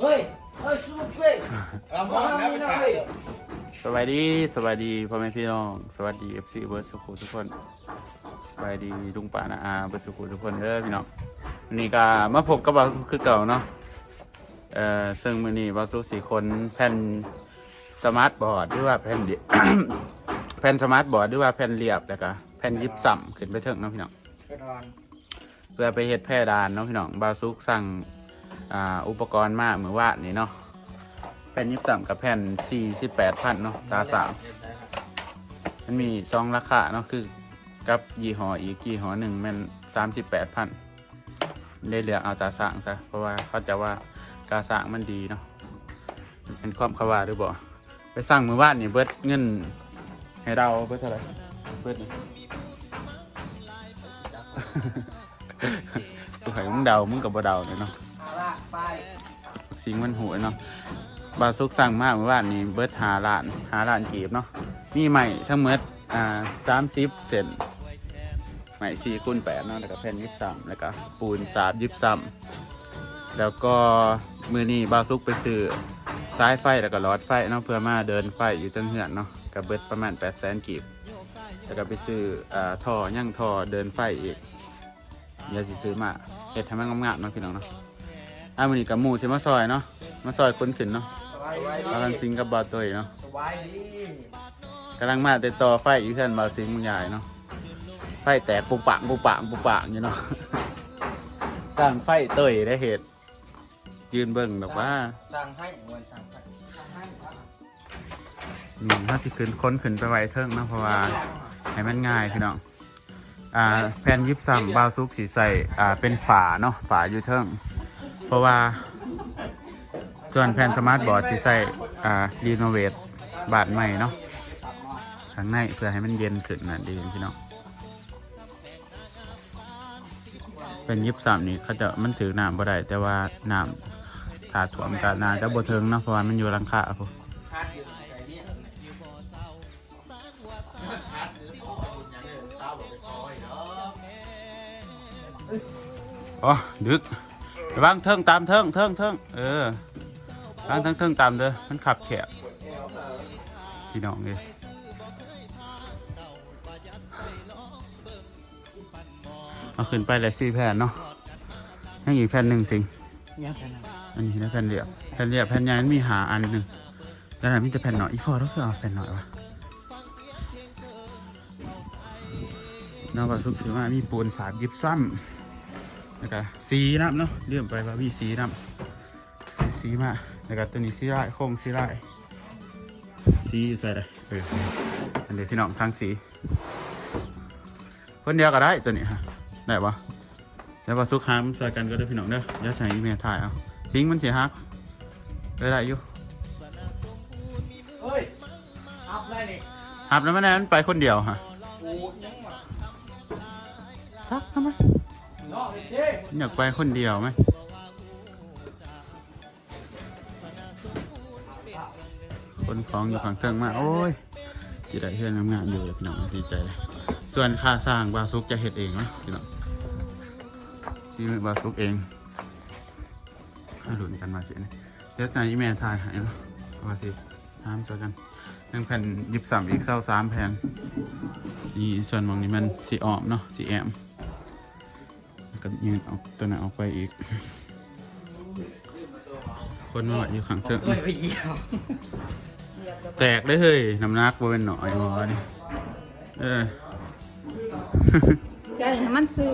เฮ้ยเฮ้ยสุดเป้เรามองนะไม่ใช่สวัสดีสวัสดีพ่อแม่พี่น้อง สวัสดีเอฟซีเบิร์ดสุขุทุกคนสวัสดีลุงป่านาอาเบิร์ดสุขุทุกคนเด้อพี่น้องวันนี้ก็มาพบกับเราคือเก่าเนาะเอ่อซึ่งมื้อนี้บาสุสี่คนแผ่นสมาร์ทบอร์ดหรือว่าแผ่นเดียแผ่นสมาร์ทบอร์ดหรือว่าแผ่นเรียบแล้วก็แผ่นยิบซ้ำขึ้นไปเถิงเนาะพี่น้องไปนอนเพื่อไปเฮ็ดแพร่ดานเนาะพี่น้องบาซุกสั่ง อ่าอุปกรณ์มาเมื่อวานนี้เนาะแผ่นยิบสามกับแผ่นสี่สิบแปดพันเนาะตาสามมันมีสองราคาเนาะคือกับยี่ห้ออีกยี่ห้อหนึ่งมันสามสิบแปดพันได้เหลือเอาตาสางซะเพราะว่าเขาจะว่ากาสางมันดีเนาะเป็นความขาวาหรือบ่ไปสั่งมือวานนี่เบิดเงิน ให้เราเบิดเท่าไหร่เบิดนี่กูให้มึงเดามึงกับบ่เดาเลยเนาะเอาะ สิงมันหวยเนาะบาซุกสั่งมากเมื่อวานนี้เบิร์ดหาล้านหาล้านกีบเนาะมีใหม่ทั้งหมดอ่าสามสิบเซนใหม่สี่คูณแปดเนาะแล้วก็แผ่นยิบซ้ำแล้วก็ปูนสาบยิบซ้ำแล้วก็มือนี้บาซุกไปซื้อสายไฟแล้วก็หลอดไฟเนาะเพื่อมาเดินไฟอยู่ตั้งเหือนเนาะกับเบิร์ดประมาณแปดแสนกีบแล้วก็ไปซื้ออ่าท่อย่างท่อเดินไฟอีกเดี๋ยวสิซื้อมาเห็ดทำให้มันงามๆเนาะพี่น้องเนาะ อะมื้อนี้กับหมูสิมาซอยเนาะมาซอยคนขึ้นเนาะสบายดีกำลังซิงกับบาวตัวเนาะสบายดีกำลังมาแต่ต่อไฟอยู่เพื่อนบาวซิงมึงใหญ่เนาะไฟแตกปุกปางปุกปางปุกปางอยู่เนาะสร้างไฟเตยได้เหตุยืนเบิ่งแบบว่าสั่งให้เงินสั่งให้สั่งให้ครับอืมถ้าสิขึ้นค้นขึ้นไปไว้เทิงเนาะเพราะว่าให้มันง่ายพี่น้องอ่าแผ่นยิบซ้ำบาวซุกสีใส่อ่าเป็นฝาเนาะฝาอยู่เทิง เพราะว่าส่วนแผ่นสมาร์ทบอร์ดสีใส่อ่ารีโนเวทบาทใหม่เนาะข้างในเพื่อให้มันเย็นขึ้นน่ะดีพี่น้องเป็นยิบซ้ำนี่เขาจะมันถือน้ำบ่ได้แต่ว่าน้ำถาถ่วมกันนาจะบ่เทิงเนาะเพราะว่ามันอยู่หลังคาพวกครับอ๋อดึก ระวังเทิงตามเทิงเทิงเทิงเออวางเทิงเทิงตามเด้อมันขับแฉบพี่น้องเลยเอาขึ้นไปเลยสี่แผ่นเนาะยังอีกแผ่นหนึ่งสิงยังแค่นั้นอันนี้นะแผ่นเรียบแผ่นเรียบแผ่นใหญ่มันมีหาอันหนึ่งแล้วไหนมีแต่แผ่นหน่อยอีพอต้องคือเอาแผ่นหน่อยวะนอกจากสุกสีมามีปูนสาดยิบซ้ำ แล้วก็สีน้ำเนาะเลื่อมไปว่ามีสีน้ำสีสีมาแล้วก็ตัวนี้สีไร่โค้งสีไร่สีอยู่ใส่เลยเอออันเดียวพี่น้องทั้งสีคนเดียวก็ได้ตัวนี้ฮะได้ปะแล้วว่าซุกหามใส่กันก็ได้พี่น้องเด้ออย่าใช้อีเมลถ่ายเอาทิ้งมันเสียฮักได้ได้อยู่เฮ้ยอัพได้นี่หับแล้วมันนั้นไปคนเดียวฮะโอ้ยังมาทักทำไมเนาะเฮ้ย อยากไปคนเดียวไหมคนของอยู่ฝั่งเทิงมากโอ้ยจีได้เพื่อนงามๆอยู่เลยพี่น้องดีใจเลยส่วนค่าสร้างบาซุกจะเฮ็ดเองเนาะพี่น้องซีมือบาซุกเองข้าหลุนกันมาสิเนี่ยเดี๋ยวจะอีเมลถ่ายให้เนาะเอมาสิน้ำเจอกันหนึ่งแผ่นยิบสามอีกเศร้าสามแผ่นนี่ส่วนมองนี้มันสีออมเนาะสีแอม ก็ยืนออกตัวนั้นออกไปอีก คนมาอยู่ข้างเทิงเฮ้ยไปเยี่ยมแตกได้เฮ้ยน้ำหนักบ่เป็นหน่อยหมอนี่เออเสียให้มันซื้อ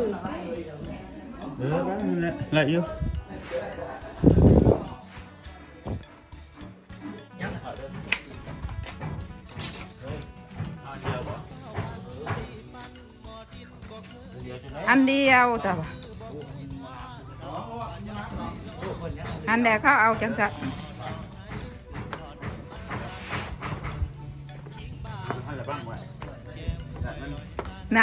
เออบ้านนั่นแหละไหลอยู่ อันเดียวจ้ะวะอันเดียวเขาเอาจังสักอะไรบ้างวะหน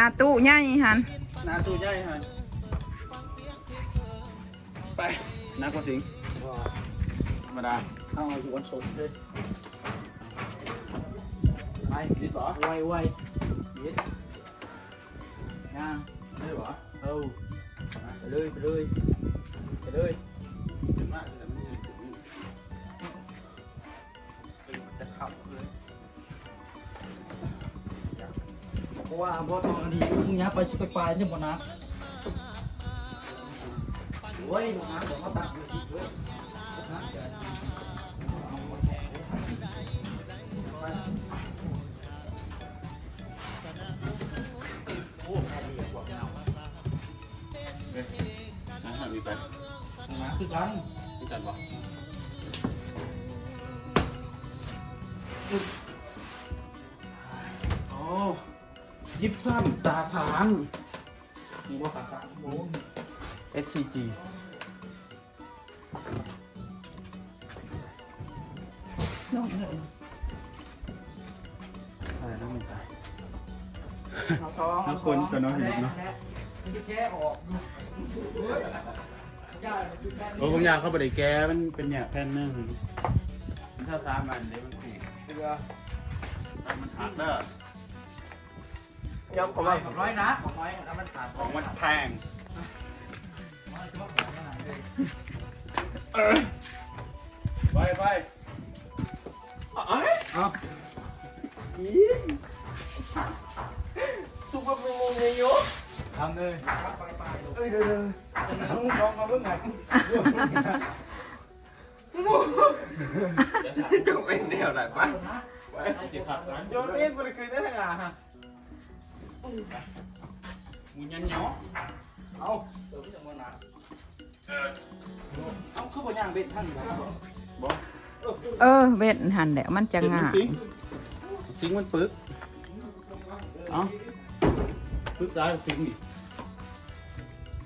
เออไยไปเลยไปเลยเป็นมยัป็นมัยเพราะว่าบอตอนดีพรุ่งนี้ไปชิบไปลายเนี่ยหมดนะโอ้ยหมดนะบอกว่าตัดเลยด้วย นะฮะมีไปนะคือกันมีกันบ่โอ้ยิบซ้ำตาสางมีบ่ตัดสามโอ้ SCG น้องเงินอะไรนะไม่ตายเอาสองน้ำคนกับน้องหินเนอะมันจะแก้ออกย่าคือแค่ โอ้บางอยางเขาบริแก้มันเป็นเนี่ยแผ่นหนึงมันถ้าสามอันเดี๋ยวมันถูกเสือแต่มันหักเด้อยังของของน้อยนะของน้อยแล้วมันขาดของมันแพงน้อยเฉพาะของมันหายเลยไปไปเอาซุปเปอร์มูนเยอะทำเลยเอ้ยเดี๋ยว น้องลองมาเบิ่งหน่อยจงเป็นเดียวไหนปไปสิขับสามโยนมีดบริคืนได้ทั้งอะฮะมุนยันเหนียวเอาเดี๋ยวพี่จะมาหนาเอาเข้าไปย่างเบ็ดท่านเอบอกเออเบ็ดหันแหละมันจะง่ายสิงมันปึ๊กเอ้าปึ๊กได้สิงนี่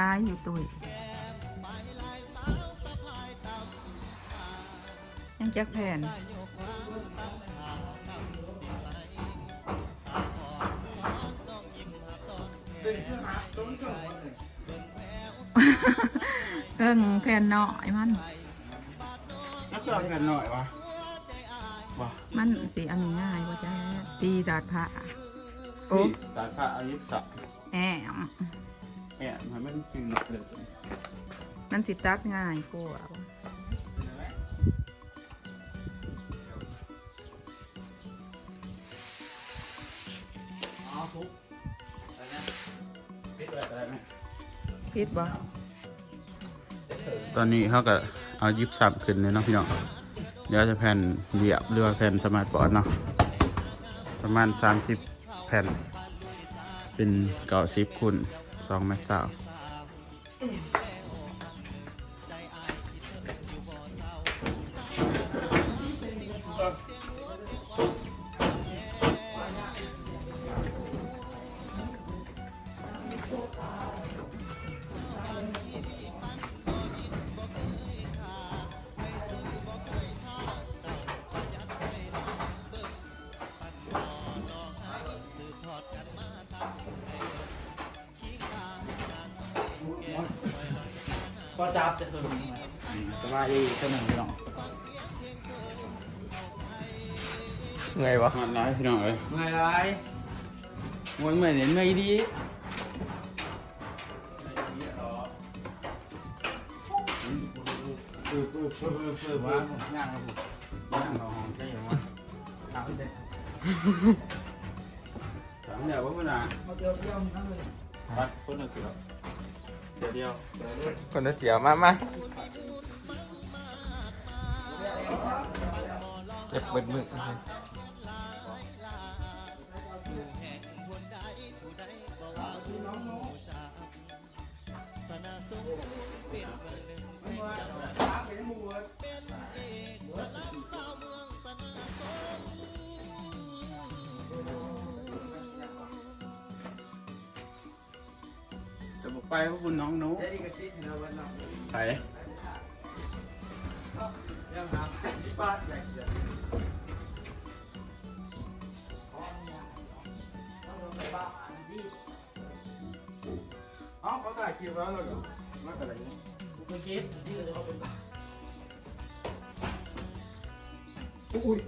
ร้ายอยู่ตุยยังจักแผ่นเอิงแผ่นหน่อยมันแล้วก็เอากันหน่อยวะวะมันสีอันนี้ง่ายกว่าจ้าตีดาดผ้าโอ้นี่ตาข้าอายุสักแอม แอบมันไม่เป็นเลยมันสิตัดง่ายกว่าเอาทุกอะไรนะปิดไว้ก็ได้ไหมพิดบ่ตอนนี้เขาก็เอายิบสับขึ้นเลยเนาะพี่น้องเดี๋ยวจะแผ่นเหยียบหรือว่าแผ่นสมาร์ทบอร์ดเนาะประมาณ 30 แผ่น เป็นเก่าสิบคูณ สองแม่สาว ก็จับจะเพิ่มสบายดีเท่านั้นพี่น้องไงวะ หอดร้ายพี่น้องเอ้ยเมื่อยไรมวยเหมือนเห็นไม่ดีปื้อปื้อปื้อปื้อปื้อว่าย่างครับผมย่างเราหอมใช่ไหมวะถามเด็กสามเดียวว่าเมื่อไหร่เขาเดียวเดียวนั่นเลย ไปคนละเดียว เดี๋ยวเดียวคนเดียวมามาเจ็บเบิดมือ ไปพวกคุณน้องหนูไปเอาเขาถ่ายคลิปแล้วเหรอมาอะไรเนี่ยกูไปก็บที่เราจะเอาไป็นบ้าอุ้ย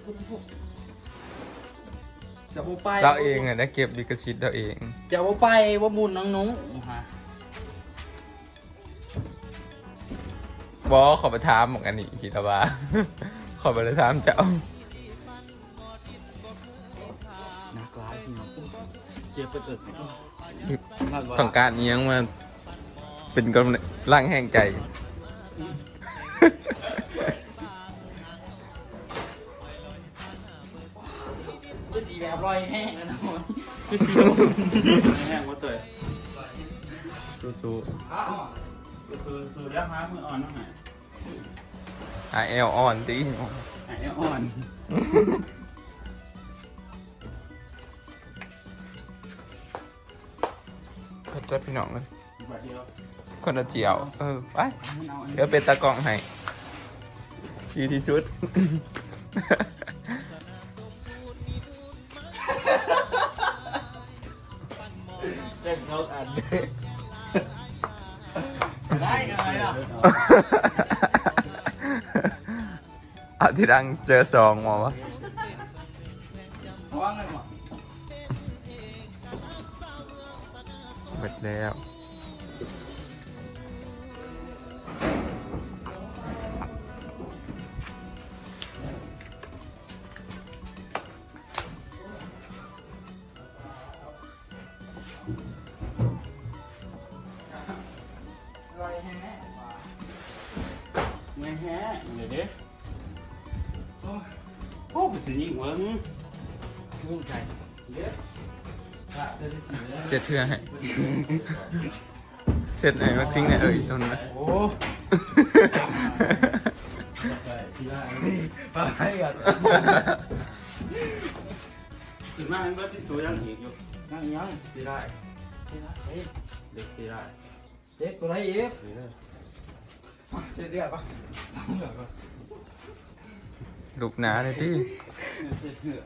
จะบ่ไปเราเองอะนะเก็บลิขสิทธิ์เราเอง จะบ่ไปว่าบุญน้องนุ้งฮะ บอขอไปถามหมองอันนี้คิดว่า ขอไปเลยถามเจ้านักร้ายพี่น้องเจ็บไปตึกต้องการเอียงมาเป็นกำลังร่างแห่งใจก็สีแบบรอยแห้งนะน้อยก็สีแห้งว่าเตยสู้ๆอ้าว สู้สู้แล้วหามืออ่อนต้องไหนหาแอลอ่อนตีหายอ่อนก็จะพี่น้องเลยบาดเดียวคนละเจียว เออไปมันเอาอันนี้เดี๋ยวเป็นตากล้องให้ดีที่สุดเล่นเขาอัน ได้ไงล่ะเอาที่ดังเจอซองมาวะว่างไงหมดหมดแล้ว สิยิงเวิ้งยิ่งใจเด้พระเดินสิเด้เสียเทือให้ เสร็จไหนมาทิ้งไหนเอ่ยตรงนั้นโอ้ไปที่ว่าไปกันถึงมาเป็นเบิร์ดที่สูยังอีกอยู่นั่งยังสิได้เฮ้ยเฮ้ยเด็กสิได้เจ๊กูไรอีกสิได้เสียเดียวปะสามเหลือปะ ลูกหนาเลยที่ เสียเถื่อ